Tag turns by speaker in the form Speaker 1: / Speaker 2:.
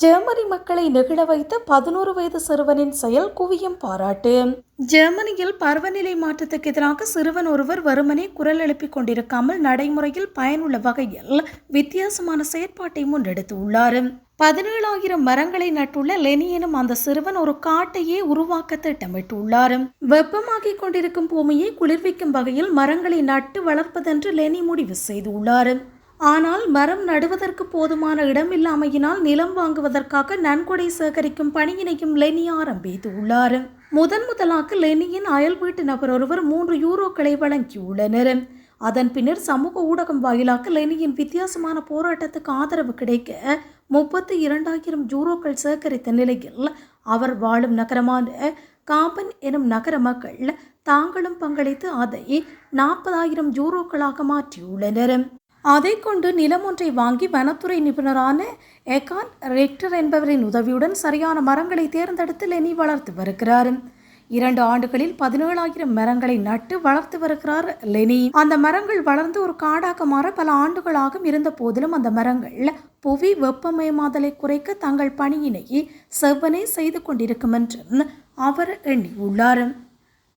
Speaker 1: Germany மக்களை நெகிழ வைத்த பதினோரு வயது சிறுவனின் செயல் குவியும் பாராட்டு. ஜெர்மனியில் பருவநிலை மாற்றத்துக்கு எதிராக சிறுவன் ஒருவர் வருமனே குரல் எழுப்பிக் கொண்டிருக்காமல் நடைமுறையில் பயனுள்ள வகையில் வித்தியாசமான செயற்பாட்டை முன்னெடுத்துள்ளார் பதினேழாயிரம் மரங்களை நட்டுள்ள லெனி எனும் அந்த சிறுவன் ஒரு காட்டையே உருவாக்க திட்டமிட்டுள்ளார் வெப்பமாகிக் கொண்டிருக்கும் பூமியை குளிர்விக்கும் வகையில் மரங்களை நட்டு வளர்ப்பதென்று லெனி முடிவு செய்துள்ளார் ஆனால் மரம் நடுவதற்கு போதுமான இடம் இல்லாமையினால் நிலம் வாங்குவதற்காக நன்கொடை சேகரிக்கும் பணியினையும் லெனி ஆரம்பித்துள்ளார் முதன் முதலாக லெனியின் அயல் வீட்டு நபர் ஒருவர் மூன்று யூரோக்களை வழங்கியுள்ளனர். அதன் பின்னர் சமூக ஊடகம் வாயிலாக லெனியின் வித்தியாசமான போராட்டத்துக்கு ஆதரவு கிடைக்க முப்பத்தி இரண்டாயிரம் யூரோக்கள் சேகரித்த நிலையில் அவர் வாழும் நகரமான காபன் எனும் நகர மக்கள் தாங்களும் பங்களித்து அதை நாற்பதாயிரம் யூரோக்களாக மாற்றியுள்ளனர். அதை கொண்டு நிலம் ஒன்றை வாங்கி வனத்துறை நிபுணரான எகான் ரெக்டர் என்பவரின் உதவியுடன் சரியான மரங்களை தேர்ந்தெடுத்து லெனி வளர்த்து வருகிறார். இரண்டு ஆண்டுகளில் பதினேழாயிரம் மரங்களை நட்டு வளர்த்து வருகிறார் லெனி. அந்த மரங்கள் வளர்ந்து ஒரு காடாக மாற பல ஆண்டுகளாகும் இருந்த போதிலும் அந்த மரங்கள் புவி வெப்பமயமாதலை குறைக்க தங்கள் பணியினை செவ்வனே செய்து கொண்டிருக்கும் என்றும் அவர் எண்ணியுள்ளார்.